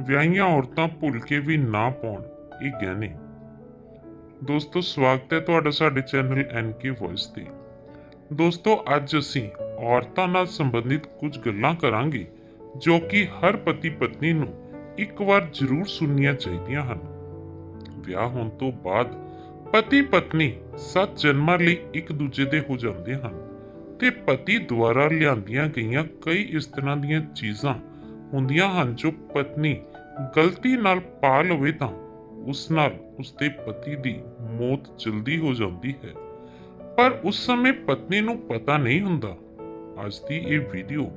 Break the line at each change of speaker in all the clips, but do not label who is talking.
ਵਿਆਹੀਆਂ ਔਰਤਾਂ ਭੁੱਲ ਕੇ ਵੀ ਨਾ ਪਾਉਣ, ਇਹ ਗਹਿਣੇ। ਦੋਸਤੋ, ਸਵਾਗਤ ਹੈ ਤੁਹਾਡਾ ਸਾਡੇ ਚੈਨਲ ਐਨਕੇ ਵੌਇਸ ਤੇ। ਦੋਸਤੋ, ਅੱਜ ਅਸੀਂ ਔਰਤਾਂ ਨਾਲ ਸੰਬੰਧਿਤ ਕੁਝ ਗੱਲਾਂ ਕਰਾਂਗੇ, ਜੋ ਕਿ ਹਰ ਪਤੀ ਪਤਨੀ ਨੂੰ ਇੱਕ ਵਾਰ ਜ਼ਰੂਰ ਸੁਣਨੀਆਂ ਚਾਹੀਦੀਆਂ ਹਨ। ਵਿਆਹ ਹੋਣ ਤੋਂ ਬਾਅਦ ਪਤੀ ਪਤਨੀ ਸੱਤ ਜਨਮਾਂ ਲਈ ਇੱਕ ਦੂਜੇ ਦੇ ਹੋ ਜਾਂਦੇ ਹਨ ਤੇ ਪਤੀ ਦੁਆਰਾ ਲਿਆਂਦੀਆਂ ਗਈਆਂ ਕਈ ਇਸ ਤਰ੍ਹਾਂ ਦੀਆਂ ਚੀਜ਼ਾਂ ਹੁੰਦੀਆਂ ਹਨ ਜੋ ਪਤਨੀ ਗਲਤੀ ਨਾਲ ਪਾ ਲਵੇ ਤਾਂ ਉਸ ਨਾਲ ਉਸਦੇ ਪਤੀ ਦੀ ਮੌਤ ਜਲਦੀ ਹੋ ਜਾਂਦੀ ਹੈ। ਪਰ ਉਸ ਸਮੇਂ ਪਤਨੀ ਨੂੰ ਪਤਾ ਨਹੀਂ ਹੁੰਦਾ। ਅੱਜ ਦੀ ਇਹ ਵੀਡੀਓ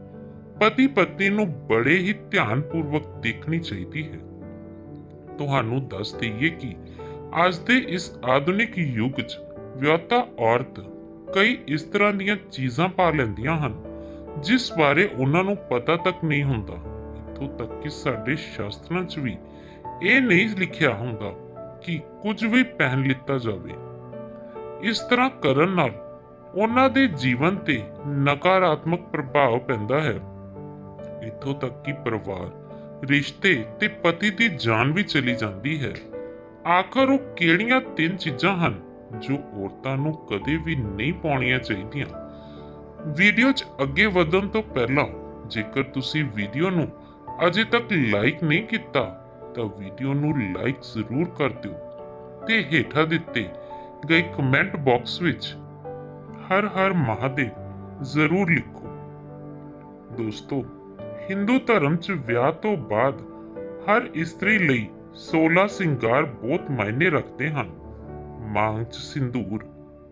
ਪਤੀ ਪਤਨੀ ਨੂੰ ਬੜੇ ਹੀ ਧਿਆਨਪੂਰਵਕ ਦੇਖਣੀ ਚਾਹੀਦੀ ਹੈ। ਤੁਹਾਨੂੰ ਦੱਸ ਦਈਏ ਕਿ ਅੱਜ ਦੇ ਇਸ ਆਧੁਨਿਕ ਯੁੱਗ 'ਚ ਵਿਆਹਤਾ ਔਰਤ ਕਈ ਇਸ ਤਰ੍ਹਾਂ ਦੀਆਂ ਚੀਜ਼ਾਂ ਪਾ ਲੈਂਦੀਆਂ ਹਨ, ਜਿਸ ਬਾਰੇ ਉਹਨਾਂ ਨੂੰ ਪਤਾ ਤੱਕ ਨਹੀਂ ਹੁੰਦਾ। ਇੱਥੋਂ ਤੱਕ ਕਿ ਸਾਡੇ ਸ਼ਾਸਤਰਾਂ 'ਚ ਵੀ ਇਹ ਨਹੀਂ ਲਿਖਿਆ ਹੁੰਦਾ ਕਿ ਕੁਝ ਵੀ ਪਹਿਨ ਲਿੱਤਾ ਜਾਵੇ। ਇਸ ਤਰ੍ਹਾਂ ਕਰਨ ਨਾਲ ਉਹਨਾਂ ਦੇ ਜੀਵਨ ਤੇ ਨਕਾਰਾਤਮਕ ਪ੍ਰਭਾਵ ਪੈਂਦਾ ਹੈ। ਇੱਥੋਂ ਤੱਕ ਕਿ ਪਰਿਵਾਰ, ਰਿਸ਼ਤੇ ਤੇ ਪਤੀ ਦੀ ਜਾਨ ਵੀ ਚਲੀ ਜਾਂਦੀ ਹੈ। ਆਖਰ ਉਹ ਕਿਹੜੀਆਂ ਤਿੰਨ ਚੀਜ਼ਾਂ ਹਨ ਜੋ ਔਰਤਾਂ ਨੂੰ ਕਦੇ ਵੀ ਨਹੀਂ ਪਾਉਣੀਆਂ ਚਾਹੀਦੀਆਂ? ਵੀਡੀਓ 'ਚ ਅੱਗੇ ਵਧਣ ਤੋਂ ਪਹਿਲਾਂ ਜੇਕਰ ਤੁਸੀਂ ਵੀਡੀਓ ਨੂੰ ਅਜੇ ਤੱਕ ਲਾਈਕ ਨਹੀਂ ਕੀਤਾ, ਤਾਂ ਵੀਡੀਓ ਨੂੰ ਲਾਈਕ ਜ਼ਰੂਰ ਕਰ ਦਿਓ ਤੇ ਹੇਠਾਂ ਦਿੱਤੇ ਗਏ ਕਮੈਂਟ ਬਾਕਸ ਵਿੱਚ ਹਰ ਹਰ ਮਹਾਦੇਵ ਜ਼ਰੂਰ ਲਿਖੋ। ਦੋਸਤੋ, ਹਿੰਦੂ ਧਰਮ 'ਚ ਵਿਆਹ ਤੋਂ ਬਾਅਦ ਹਰ ਇਸਤਰੀ ਲਈ 16 ਸਿੰਗਾਰ ਬਹੁਤ ਮਾਇਨੇ ਰੱਖਦੇ ਹਨ। ਮਾਂਗ 'ਚ ਸਿੰਦੂਰ,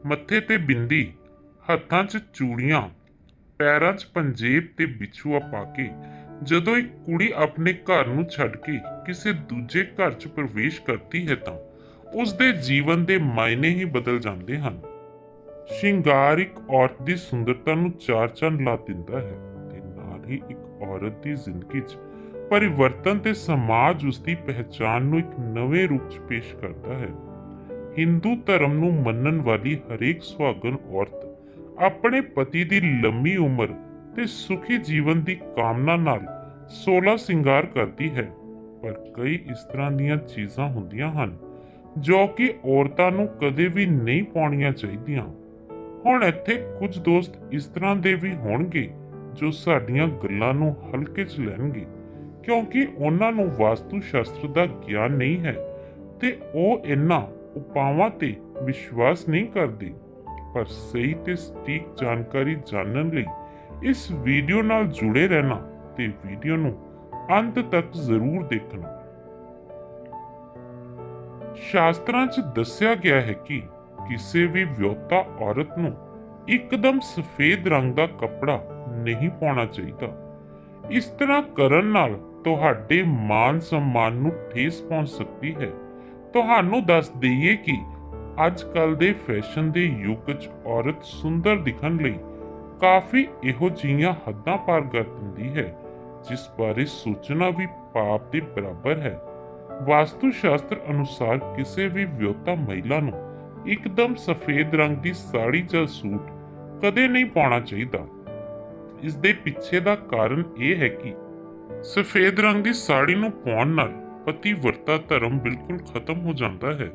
ਮੱਥੇ ਤੇ ਬਿੰਦੀ, ਹੱਥਾਂ 'ਚ ਚੂੜੀਆਂ, ਪੈਰਾਂ 'ਚ ਪੰਜੇਬ ਤੇ ਬਿਛੂਆ ਪਾ ਕੇ ਜਦੋਂ ਇੱਕ ਕੁੜੀ ਆਪਣੇ ਘਰ ਨੂੰ ਛੱਡ ਕੇ ਕਿਸੇ ਦੂਜੇ ਘਰ 'ਚ ਪ੍ਰਵੇਸ਼ ਕਰਦੀ ਹੈ ਤਾਂ ਉਸ ਦੇ ਜੀਵਨ ਦੇ ਮਾਇਨੇ ਹੀ ਬਦਲ ਜਾਂਦੇ ਹਨ। ਸ਼ਿੰਗਾਰ ਇੱਕ ਔਰਤ ਦੀ ਸੁੰਦਰਤਾ ਨੂੰ ਚਾਰ ਚੰਨ ਲਾ ਦਿੰਦਾ ਹੈ ਤੇ ਨਾਲ ਹੀ ਇੱਕ ਔਰਤ ਦੀ ਜ਼ਿੰਦਗੀ 'ਚ ਪਰਿਵਰਤਨ ਤੇ ਸਮਾਜ ਉਸ ਦੀ ਪਹਿਚਾਨ ਨੂੰ ਇੱਕ ਨਵੇਂ ਰੂਪ 'ਚ ਪੇਸ਼ ਕਰਦਾ ਹੈ। ਹਿੰਦੂ ਧਰਮ ਨੂੰ ਮੰਨਣ ਵਾਲੀ ਹਰੇਕ ਸੁਹਾਗਣ ਔਰਤ ਆਪਣੇ ਪਤੀ ਦੀ ਲੰਮੀ ਉਮਰ ਤੇ ਸੁਖੀ ਜੀਵਨ ਦੀ ਕਾਮਨਾ ਨਾਲ 16 ਸਿੰਗਾਰ ਕਰਦੀ ਹੈ। ਪਰ ਕਈ ਇਸ ਤਰ੍ਹਾਂ ਦੀਆਂ ਚੀਜ਼ਾਂ ਹੁੰਦੀਆਂ ਹਨ, ਜੋ ਕਿ ਔਰਤਾਂ ਨੂੰ ਕਦੇ ਵੀ ਨਹੀਂ ਪਾਉਣੀਆਂ ਚਾਹੀਦੀਆਂ। ਹੁਣ ਇੱਥੇ ਕੁਝ ਦੋਸਤ ਇਸ ਤਰ੍ਹਾਂ ਦੇ ਵੀ ਹੋਣਗੇ, ਜੋ ਸਾਡੀਆਂ ਗੱਲਾਂ ਨੂੰ ਹਲਕੇ 'ਚ ਲੈਣਗੇ, ਕਿਉਂਕਿ ਉਹਨਾਂ ਨੂੰ ਵਾਸਤੂ ਸ਼ਾਸਤਰ ਦਾ ਗਿਆਨ ਨਹੀਂ ਹੈ ਤੇ ਉਹ ਇਹਨਾਂ ਉਪਾਵਾਂ ਤੇ ਵਿਸ਼ਵਾਸ ਨਹੀਂ ਕਰਦੇ। ਪਰ ਸਹੀ ਤੇ ਸਟੀਕ ਜਾਣਕਾਰੀ ਜਾਣਨ ਲਈ ਇਸ ਵੀਡੀਓ ਨਾਲ ਜੁੜੇ ਰਹਿਣਾ ਤੇ ਵੀਡੀਓ ਨੂੰ ਅੰਤ ਤੱਕ ਜ਼ਰੂਰ ਦੇਖਣਾ। ਸ਼ਾਸਤਰਾਂ 'ਚ ਦੱਸਿਆ ਗਿਆ ਹੈ ਕਿ ਕਿਸੇ ਵੀ ਵਿਆਹੁਤਾ ਔਰਤ ਨੂੰ ਇੱਕਦਮ ਸਫੇਦ ਰੰਗ ਦਾ ਕੱਪੜਾ ਨਹੀਂ ਪਾਉਣਾ ਚਾਹੀਦਾ। ਇਸ ਤਰ੍ਹਾਂ ਕਰਨ ਨਾਲ ਤੁਹਾਡੇ ਮਾਨ ਸਨਮਾਨ ਨੂੰ ਠੇਸ ਪਹੁੰਚ ਸਕਦੀ ਹੈ। ਤੁਹਾਨੂੰ ਦੱਸ ਦਈਏ ਕਿ ਅੱਜ ਕੱਲ ਦੇ ਫੈਸ਼ਨ ਦੇ ਯੁੱਗ 'ਚ ਔਰਤ ਸੁੰਦਰ ਦਿਖਣ ਲਈ ਕਾਫੀ ਇਹੋ ਜਿਹੀਆਂ ਹੱਦਾਂ ਪਾਰ ਕਰ ਦਿੰਦੀ ਹੈ, ਜਿਸ ਬਾਰੇ ਸੋਚਣਾ ਵੀ ਪਾਪ ਦੇ ਬਰਾਬਰ ਹੈ। ਵਾਸਤੂ ਸ਼ਾਸਤਰ ਅਨੁਸਾਰ ਕਿਸੇ ਵੀ ਵਿਆਹੁਤਾ ਮਹਿਲਾ ਨੂੰ ਇੱਕਦਮ ਸਫੇਦ ਰੰਗ ਦੀ ਸਾੜੀ ਜਾਂ ਸੂਟ ਕਦੇ ਨਹੀਂ ਪਾਉਣਾ ਚਾਹੀਦਾ। ਇਸ ਦੇ ਪਿੱਛੇ ਦਾ ਕਾਰਨ ਇਹ ਹੈ ਕਿ ਸਫੇਦ ਰੰਗ ਦੀ ਸਾੜੀ ਨੂੰ ਪਾਉਣ ਨਾਲ ਪਤੀ ਵਰਤਾ ਧਰਮ ਬਿਲਕੁਲ ਖਤਮ ਹੋ ਜਾਂਦਾ ਹੈ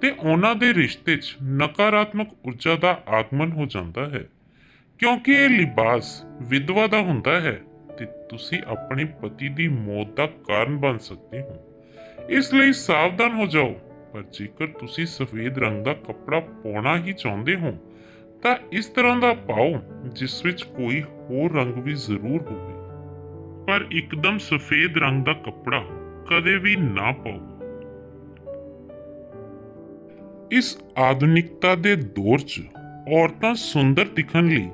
ਤੇ ਉਹਨਾਂ ਦੇ ਰਿਸ਼ਤੇ 'ਚ ਨਕਾਰਾਤਮਕ ਊਰਜਾ ਦਾ ਆਗਮਨ ਹੋ ਜਾਂਦਾ ਹੈ। ਕਿਉਂਕਿ ਇਹ ਲਿਬਾਸ ਵਿਧਵਾ ਦਾ ਹੁੰਦਾ ਹੈ ਤੇ ਤੁਸੀਂ ਆਪਣੇ ਪਤੀ ਦੀ ਮੌਤ ਦਾ ਕਾਰਨ ਬਣ ਸਕਦੇ ਹੋ। ਇਸ ਲਈ ਸਾਵਧਾਨ ਹੋ ਜਾਓ। ਪਰ ਜੇਕਰ ਤੁਸੀਂ ਸਫੇਦ ਰੰਗ ਦਾ ਕੱਪੜਾ ਪਾਉਣਾ ਹੀ ਚਾਹੁੰਦੇ ਹੋ, ਤਾਂ ਇਸ ਤਰ੍ਹਾਂ ਦਾ ਪਾਓ, ਜਿਸ ਵਿੱਚ ਕੋਈ ਹੋਰ ਰੰਗ ਵੀ ਜ਼ਰੂਰ ਹੋਵੇ। ਪਰ ਇੱਕਦਮ ਸਫੇਦ ਰੰਗ ਦਾ ਕੱਪੜਾ ਕਦੇ ਵੀ ਨਾ ਪਾਓ। ਇਸ ਆਧੁਨਿਕਤਾ ਦੇ ਦੌਰ 'ਚ ਔਰਤਾਂ ਸੁੰਦਰ ਦਿਖਣ ਲਈ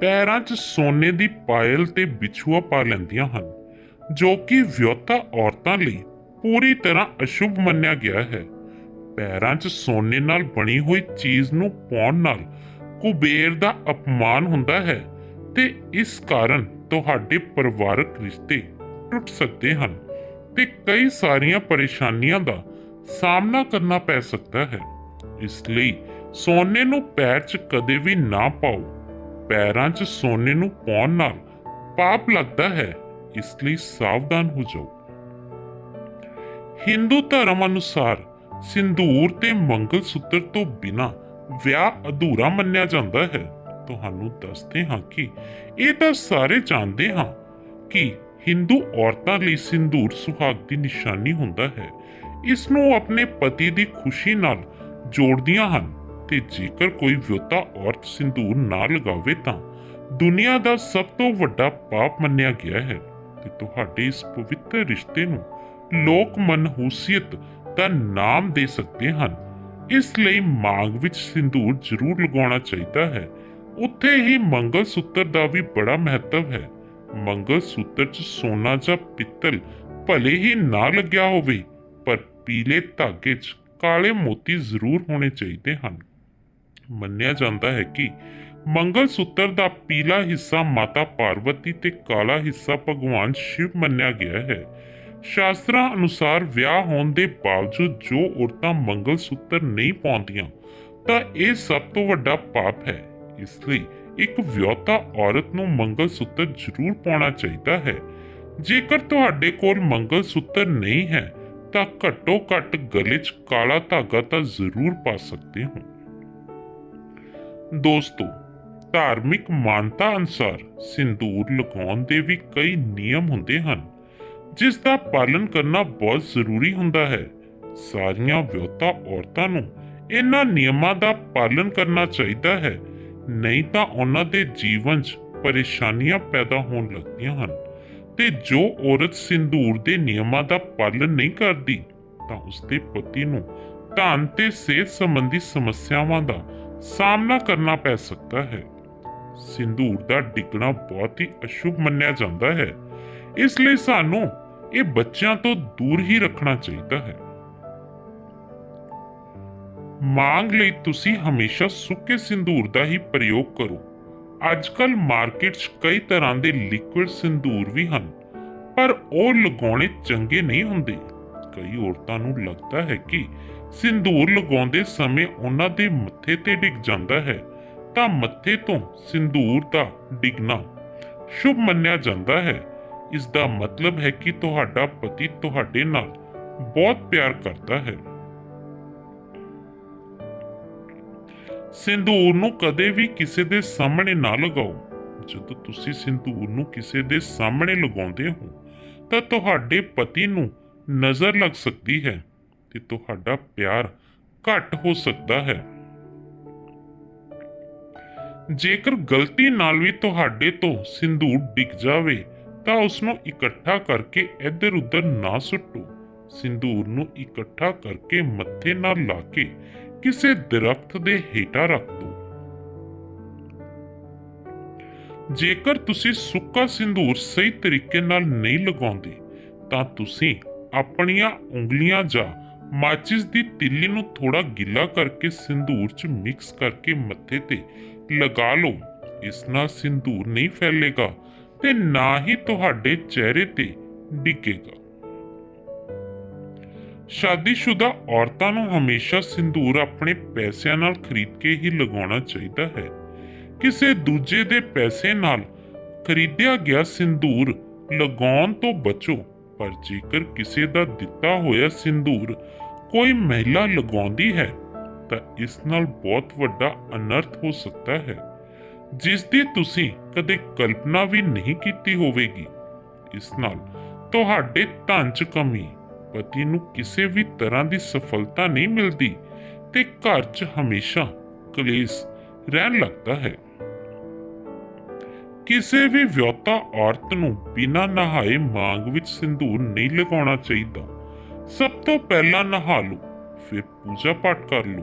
ਪੈਰਾਂ 'ਚ ਸੋਨੇ ਦੀ ਪਾਇਲ ਤੇ ਵਿਛੂਆ ਪਾ ਲੈਂਦੀਆਂ ਹਨ, ਜੋ ਕਿ ਵਿਆਹੁਤਾ ਔਰਤਾਂ ਲਈ ਪੂਰੀ ਤਰ੍ਹਾਂ ਅਸ਼ੁਭ ਮੰਨਿਆ ਗਿਆ ਹੈ। ਪੈਰਾਂ 'ਚ ਸੋਨੇ ਨਾਲ ਬਣੀ ਹੋਈ ਚੀਜ਼ ਨੂੰ ਪਾਉਣ ਨਾਲ ਕੁਬੇਰ ਦਾ ਅਪਮਾਨ ਹੁੰਦਾ ਹੈ ਤੇ ਇਸ ਕਾਰਨ ਤੁਹਾਡੇ ਪਰਿਵਾਰਕ ਰਿਸ਼ਤੇ ਟੁੱਟ ਸਕਦੇ ਹਨ ਤੇ ਕਈ ਸਾਰੀਆਂ ਪਰੇਸ਼ਾਨੀਆਂ ਦਾ ਸਾਹਮਣਾ ਕਰਨਾ ਪੈ ਸਕਦਾ ਹੈ। ਇਸ ਲਈ ਸੋਨੇ ਨੂੰ ਪੈਰ 'ਚ ਕਦੇ ਵੀ ਨਾ ਪਾਓ। ਪੈਰਾਂ 'ਚ ਸੋਨੇ ਨੂੰ ਪਾਉਣ ਨਾਲ ਪਾਪ ਲੱਗਦਾ ਹੈ, ਇਸ ਲਈ ਸਾਵਧਾਨ ਹੋ ਜਾਓ। ਹਿੰਦੂ ਧਰਮ ਅਨੁਸਾਰ ਸਿੰਦੂਰ ਤੇ ਮੰਗਲ ਸੂਤਰ ਤੋਂ ਬਿਨਾ ਵਿਆਹ ਅਧੂਰਾ ਮੰਨਿਆ ਜਾਂਦਾ ਹੈ। ਤੁਹਾਨੂੰ ਦੱਸਦੇ ਹਾਂ ਕਿ ਇਹ ਤਾਂ ਸਾਰੇ ਜਾਣਦੇ ਹਾਂ ਕਿ ਹਿੰਦੂ ਔਰਤਾਂ ਲਈ ਸਿੰਦੂਰ ਸੁਹਾਗ ਦੀ ਨਿਸ਼ਾਨੀ ਹੁੰਦਾ ਹੈ। ਇਸ ਨੂੰ ਆਪਣੇ ਪਤੀ ਦੀ ਖੁਸ਼ੀ ਨਾਲ ਜੋੜਦੀਆਂ ਹਨ। ਤੇ ਜੇਕਰ ਕੋਈ ਵਿਆਹੁਤਾ ਔਰਤ ਸਿੰਦੂਰ ਨਾ ਲਗਾਵੇ ਤਾਂ ਦੁਨੀਆ ਦਾ ਸਭ ਤੋਂ ਵੱਡਾ ਪਾਪ ਮੰਨਿਆ ਗਿਆ ਹੈ ਤੇ ਤੁਹਾਡੇ ਇਸ ਪਵਿੱਤਰ ਰਿਸ਼ਤੇ ਨੂੰ ਲੋਕ ਮਨਹੂਸੀਅਤ ਦਾ ਨਾਮ ਦੇ ਸਕਦੇ ਹਨ। ਇਸ ਲਈ ਮਾਂਗ ਵਿੱਚ ਸਿੰਦੂਰ ਜ਼ਰੂਰ ਲਗਾਉਣਾ ਚਾਹੀਦਾ ਹੈ। ਉੱਥੇ ਹੀ ਮੰਗਲ ਸੂਤਰ ਦਾ ਵੀ ਬੜਾ ਮਹੱਤਵ ਹੈ। ਮੰਗਲ ਸੂਤਰ 'ਚ ਸੋਨਾ ਜਾਂ ਪਿੱਤਲ ਭਲੇ ਹੀ ਨਾ ਲੱਗਿਆ ਹੋਵੇ, ਪਰ ਪੀਲੇ ਧਾਗੇ 'ਚ ਕਾਲੇ ਮੋਤੀ ਜ਼ਰੂਰ ਹੋਣੇ ਚਾਹੀਦੇ ਹਨ। ਮੰਨਿਆ ਜਾਂਦਾ ਹੈ ਕਿ ਮੰਗਲ ਸੂਤਰ ਦਾ ਪੀਲਾ ਹਿੱਸਾ ਮਾਤਾ ਪਾਰਵਤੀ ਤੇ ਕਾਲਾ ਹਿੱਸਾ ਭਗਵਾਨ ਸ਼ਿਵ ਮੰਨਿਆ ਗਿਆ ਹੈ। ਸ਼ਾਸਤਰਾਂ ਅਨੁਸਾਰ ਵਿਆਹ ਹੋਣ ਦੇ ਬਾਵਜੂਦ ਜੋ ਔਰਤਾਂ ਮੰਗਲ ਸੂਤਰ ਨਹੀਂ ਪਾਉਂਦੀਆਂ, ਤਾਂ ਇਹ ਸਭ ਤੋਂ ਵੱਡਾ ਪਾਪ ਹੈ। ਇਸ ਲਈ ਇੱਕ ਵਿਆਹੁਤਾ ਔਰਤ ਨੂੰ ਮੰਗਲ ਸੂਤਰ ਜ਼ਰੂਰ ਪਾਉਣਾ ਚਾਹੀਦਾ ਹੈ। ਜੇਕਰ ਤੁਹਾਡੇ ਕੋਲ ਮੰਗਲ ਸੂਤਰ ਨਹੀਂ ਹੈ, ਤਾਂ ਘੱਟੋ ਘੱਟ ਗਲੇ 'ਚ ਕਾਲਾ ਧਾਗਾ ਤਾਂ ਜ਼ਰੂਰ ਪਾ ਸਕਦੇ ਹੋ। ਦੋਸਤੋ, ਧਾਰਮਿਕ ਮਾਨਤਾ ਅਨੁਸਾਰ ਸਿੰਦੂਰ ਲਗਾਉਣ ਦੇ ਵੀ ਕਈ ਨਿਯਮ ਹੁੰਦੇ ਹਨ, ਜਿਸ ਦਾ ਪਾਲਣ ਕਰਨਾ ਬਹੁਤ ਜ਼ਰੂਰੀ ਹੁੰਦਾ ਹੈ। ਸਾਰੀਆਂ ਵਿਆਹੁਤਾ ਔਰਤਾਂ ਨੂੰ ਇਹਨਾਂ ਨਿਯਮਾਂ ਦਾ ਪਾਲਣ ਕਰਨਾ ਚਾਹੀਦਾ ਹੈ, ਨਹੀਂ ਤਾਂ ਉਹਨਾਂ ਦੇ ਜੀਵਨ 'ਚ ਪਰੇਸ਼ਾਨੀਆਂ ਪੈਦਾ ਹੋਣ ਲੱਗਦੀਆਂ ਹਨ ਤੇ ਜੋ ਔਰਤ ਸਿੰਦੂਰ ਦੇ ਨਿਯਮਾਂ ਦਾ ਪਾਲਣ ਨਹੀਂ ਕਰਦੀ, ਤਾਂ ਉਸਦੇ ਪਤੀ ਨੂੰ ਧਨ ਤੇ ਸਿਹਤ ਸੰਬੰਧੀ ਸਮੱਸਿਆਵਾਂ ਦਾ ਸਾਹਮਣਾ ਕਰਨਾ ਪੈ ਸਕਦਾ ਹੈ। ਸਿੰਦੂਰ ਦਾ ਡਿੱਗਣਾ ਬਹੁਤ ਹੀ ਅਸ਼ੁਭ ਮੰਨਿਆ ਜਾਂਦਾ ਹੈ। ਇਸ ਲਈ ਸਾਨੂੰ ਇਹ ਬੱਚਿਆਂ ਤੋਂ ਦੂਰ ਹੀ ਰੱਖਣਾ ਚਾਹੀਦਾ ਹੈ। ਮੰਗ ਲਈ ਤੁਸੀਂ ਹਮੇਸ਼ਾ ਸੁੱਕੇ ਸਿੰਦੂਰ ਦਾ ਹੀ ਪ੍ਰਯੋਗ ਕਰੋ। ਅੱਜਕੱਲ ਮਾਰਕੀਟ 'ਚ ਕਈ ਤਰ੍ਹਾਂ ਦੇ ਲਿਕੁਇਡ ਸਿੰਦੂਰ ਵੀ ਹਨ, ਪਰ ਉਹ ਲਗਾਉਣੇ ਚੰਗੇ ਨਹੀਂ ਹੁੰਦੇ। ਕਈ ਔਰਤਾਂ ਨੂੰ ਲੱਗਦਾ ਹੈ ਕਿ ਸਿੰਦੂਰ ਲਗਾਉਂਦੇ ਸਮੇਂ ਉਹਨਾਂ ਦੇ ਮੱਥੇ ਤੇ ਡਿੱਗ ਜਾਂਦਾ ਹੈ, ਤਾਂ ਮੱਥੇ ਤੋਂ ਸਿੰਦੂਰ ਦਾ ਡਿੱਗਣਾ ਸ਼ੁਭ ਮੰਨਿਆ ਜਾਂਦਾ ਹੈ। ਇਸ ਦਾ ਮਤਲਬ ਹੈ ਕਿ ਤੁਹਾਡਾ ਪਤੀ ਤੁਹਾਡੇ ਨਾਲ ਬਹੁਤ ਪਿਆਰ ਕਰਦਾ ਹੈ। ਸਿੰਦੂਰ ਨੂੰ ਕਦੇ ਵੀ ਕਿਸੇ ਦੇ ਸਾਹਮਣੇ ਨਾ ਲਗਾਓ। ਜਦੋਂ ਤੁਸੀਂ ਸਿੰਦੂਰ ਨੂੰ ਕਿਸੇ ਦੇ ਸਾਹਮਣੇ ਲਗਾਉਂਦੇ ਹੋ, ਤਾਂ ਤੁਹਾਡੇ ਪਤੀ ਨੂੰ ਨਜ਼ਰ ਲੱਗ ਸਕਦੀ ਹੈ ਤੇ ਤੁਹਾਡਾ ਪਿਆਰ ਘੱਟ ਹੋ ਸਕਦਾ ਹੈ। ਜੇਕਰ ਗਲਤੀ ਨਾਲ ਵੀ ਤੁਹਾਡੇ ਤੋਂ ਸਿੰਦੂਰ ਡਿੱਗ ਜਾਵੇ, ਤਾਂ ਉਸ ਨੂੰ ਇਕੱਠਾ ਕਰਕੇ ਇੱਧਰ ਉੱਧਰ ਨਾ ਸੁੱਟੋ। ਸਿੰਦੂਰ ਨੂੰ ਇਕੱਠਾ ਕਰਕੇ ਮੱਥੇ ਨਾਲ ਲਾ ਕੇ ਕਿਸੇ ਦਰਖਤ ਦੇ ਹੇਠਾਂ ਰੱਖ ਦਿਓ। ਜੇਕਰ ਤੁਸੀਂ ਸੁੱਕਾ ਸਿੰਦੂਰ ਸਹੀ ਤਰੀਕੇ ਨਾਲ ਨਹੀਂ ਲਗਾਉਂਦੇ, ਤਾਂ ਤੁਸੀਂ ਆਪਣੀਆਂ ਉਂਗਲੀਆਂ ਜਾਂ ਮਾਚਿਸ ਦੀ ਤਿੱਲੀ ਨੂੰ ਥੋੜਾ ਗਿੱਲਾ ਕਰਕੇ ਸਿੰਦੂਰ 'ਚ ਮਿਕਸ ਕਰਕੇ ਮੱਥੇ ਤੇ ਲਗਾ ਲਓ। ਇਸ ਨਾਲ ਸਿੰਦੂਰ ਨਹੀਂ ਫੈਲੇਗਾ ਤੇ ਨਾ ਹੀ ਤੁਹਾਡੇ ਚਿਹਰੇ ਤੇ ਡਿੱਗੇਗਾ। ਸ਼ਾਦੀशुदा ਔਰਤਾਂ ਨੂੰ ਹਮੇਸ਼ਾ ਸਿੰਦੂਰ ਆਪਣੇ ਪੈਸਿਆਂ ਨਾਲ ਖਰੀਦ ਕੇ ਹੀ ਲਗਾਉਣਾ ਚਾਹੀਦਾ ਹੈ। ਕਿਸੇ ਦੂਜੇ ਦੇ ਪੈਸੇ ਨਾਲ ਖਰੀਦਿਆ ਗਿਆ ਸਿੰਦੂਰ ਲਗਾਉਣ ਤੋਂ ਬਚੋ। ਪਰ ਜੇਕਰ ਕਿਸੇ ਦਾ ਦਿੱਤਾ ਹੋਇਆ ਸਿੰਦੂਰ ਕੋਈ ਮਹਿਲਾ ਲਗਾਉਂਦੀ ਹੈ, ਤਾਂ ਇਸ ਨਾਲ ਬਹੁਤ ਵੱਡਾ ਅਨਰਥ ਹੋ ਸਕਦਾ ਹੈ। ਜਿਸ ਦੀ ਤੁਸੀਂ ਕਦੇ ਕਲਪਨਾ ਵੀ ਨਹੀਂ ਕੀਤੀ ਹੋਵੇਗੀ, ਇਸ ਨਾਲ ਤੁਹਾਡੇ ਧਨ 'ਚ ਕਮੀ, ਪਤੀ ਨੂੰ ਕਿਸੇ ਵੀ ਤਰ੍ਹਾਂ ਦੀ ਸਫਲਤਾ ਨਹੀਂ ਮਿਲਦੀ ਤੇ ਘਰ 'ਚ ਹਮੇਸ਼ਾ ਕਲੇਸ਼ ਰਹਿਣ ਲੱਗਦਾ ਹੈ। ਕਿਸੇ ਵੀ ਵਿਆਹੁਤਾ ਔਰਤ ਨੂੰ ਬਿਨਾਂ ਨਹਾਏ ਮਾਂਗ ਵਿੱਚ ਸਿੰਦੂਰ ਨਹੀਂ ਲਗਾਉਣਾ ਚਾਹੀਦਾ। ਸਭ ਤੋਂ ਪਹਿਲਾਂ ਨਹਾ ਲਓ, ਫਿਰ ਪੂਜਾ ਪਾਠ ਕਰ ਲਓ।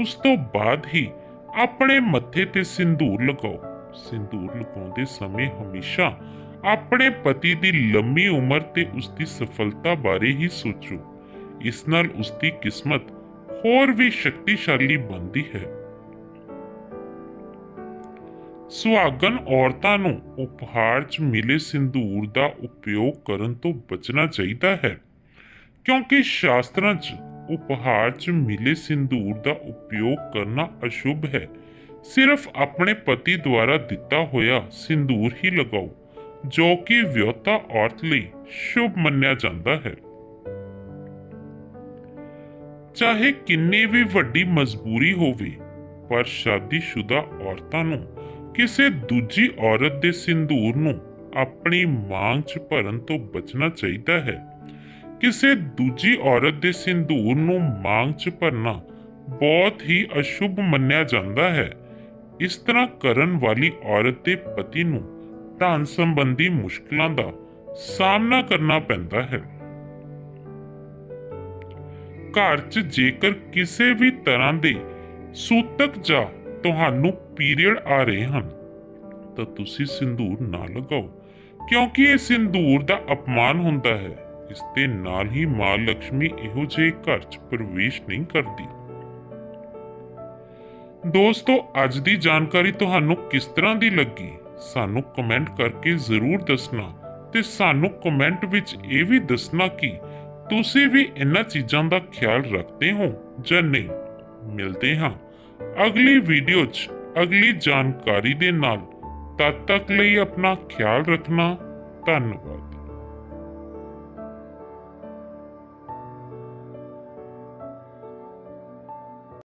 ਉਸ ਤੋਂ ਬਾਅਦ ਹੀ ਆਪਣੇ ਮੱਥੇ ਤੇ ਸਿੰਦੂਰ ਲਗਾਓ। ਸਿੰਦੂਰ ਲਗਾਉਂਦੇ ਸਮੇਂ ਹਮੇਸ਼ਾ ਆਪਣੇ ਪਤੀ ਦੀ ਲੰਮੀ ਉਮਰ ਤੇ ਉਸ ਦੀ ਸਫਲਤਾ ਬਾਰੇ ਹੀ ਸੋਚੋ। ਇਸ ਨਾਲ ਉਸ ਦੀ ਕਿਸਮਤ ਹੋਰ ਵੀ ਸ਼ਕਤੀਸ਼ਾਲੀ ਬਣਦੀ ਹੈ। ਸੁਹਾਗਨ ਔਰਤਾਂ ਨੂੰ ਉਪਹਾਰ 'ਚ ਮਿਲੇ ਸਿੰਦੂਰ ਦਾ ਉਪਯੋਗ ਕਰਨ ਤੋਂ ਬਚਣਾ ਚਾਹੀਦਾ ਹੈ। ਕਿਉਂਕਿ ਸ਼ਾਸਤਰਾਂ 'ਚ ਉਪਹਾਰ 'ਚ ਮਿਲੇ ਸਿੰਦੂਰ ਦਾ ਉਪਯੋਗ ਕਰਨਾ ਅਸ਼ੁਭ ਹੈ। ਸਿਰਫ ਆਪਣੇ ਪਤੀ ਦੁਆਰਾ ਦਿੱਤਾ ਹੋਇਆ ਸਿੰਦੂਰ ਹੀ ਲਗਾਓ, ਜੋ ਕਿ ਵਿਆਹੁਤਾ ਔਰਤ ਲਈ ਸ਼ੁਭ ਮੰਨਿਆ ਜਾਂਦਾ ਹੈ। ਚਾਹੇ ਕਿੰਨੀ ਵੀ ਵੱਡੀ ਮਜਬੂਰੀ ਹੋਵੇ, ਪਰ ਸ਼ਾਦੀशुदा ਔਰਤਾਂ ਨੂੰ ਕਿਸੇ ਦੂਜੀ ਔਰਤ ਦੇ ਸਿੰਦੂਰ ਨੂੰ ਆਪਣੀ ਮਾਂਗ 'ਚ ਭਰਨ ਤੋਂ ਬਚਣਾ ਚਾਹੀਦਾ ਹੈ। ਕਿਸੇ ਦੂਜੀ ਔਰਤ ਦੇ ਸਿੰਦੂਰ ਨੂੰ ਮਾਂਗ 'ਚ ਭਰਨਾ ਬਹੁਤ ਹੀ ਅਸ਼ੁਭ ਮੰਨਿਆ ਜਾਂਦਾ ਹੈ। ਇਸ ਤਰ੍ਹਾਂ ਕਰਨ ਵਾਲੀ ਔਰਤ ਦੇ ਪਤੀ ਨੂੰ ਧਨ ਸੰਬੰਧੀ ਮੁਸ਼ਕਲਾਂ ਦਾ ਸਾਹਮਣਾ ਕਰਨਾ ਪੈਂਦਾ ਹੈ। ਘਰ 'ਚ ਜੇਕਰ ਕਿਸੇ ਵੀ ਤਰ੍ਹਾਂ ਦੇ ਸੂਤਕ ਜਾਂ ਤੁਹਾਨੂੰ ਪੀਰੀਅਡ ਆ ਰਹੇ ਹਨ, ਤਾਂ ਤੁਸੀਂ ਸਿੰਦੂਰ ਨਾ ਲਗਾਓ। ਕਿਉਂਕਿ ਇਹ ਸਿੰਦੂਰ ਦਾ ਅਪਮਾਨ ਹੁੰਦਾ ਹੈ। ਇਸ ਦੇ ਨਾਲ ਹੀ ਮਾਂ ਲక్ష్ਮੀ ਇਹੋ ਜਿਹੇ ਘਰ 'ਚ ਪ੍ਰਵੇਸ਼ ਨਹੀਂ ਕਰਦੀ। ਦੋਸਤੋ, ਅੱਜ ਦੀ ਜਾਣਕਾਰੀ ਤੁਹਾਨੂੰ ਕਿਸ ਤਰ੍ਹਾਂ ਦੀ ਲੱਗੀ? ਸਾਨੂੰ ਕਮੈਂਟ ਕਰਕੇ ਜ਼ਰੂਰ ਦੱਸਣਾ ਤੇ ਸਾਨੂੰ ਕਮੈਂਟ ਵਿੱਚ ਇਹ ਵੀ ਦੱਸਣਾ ਕਿ ਤੁਸੀਂ ਵੀ ਇਹਨਾਂ ਚੀਜ਼ਾਂ ਦਾ ਖਿਆਲ ਰੱਖਦੇ ਹੋ ਜਾਂ ਨਹੀਂ। ਮਿਲਦੇ ਹਾਂ। ਅਗਲੀ ਵੀਡੀਓ 'ਚ ਅਗਲੀ ਜਾਣਕਾਰੀ ਦੇ ਨਾਲ ਤਦ ਤੱਕ ਲਈ ਆਪਣਾ ਖਿਆਲ ਰੱਖਣਾ। ਧੰਨਵਾਦ।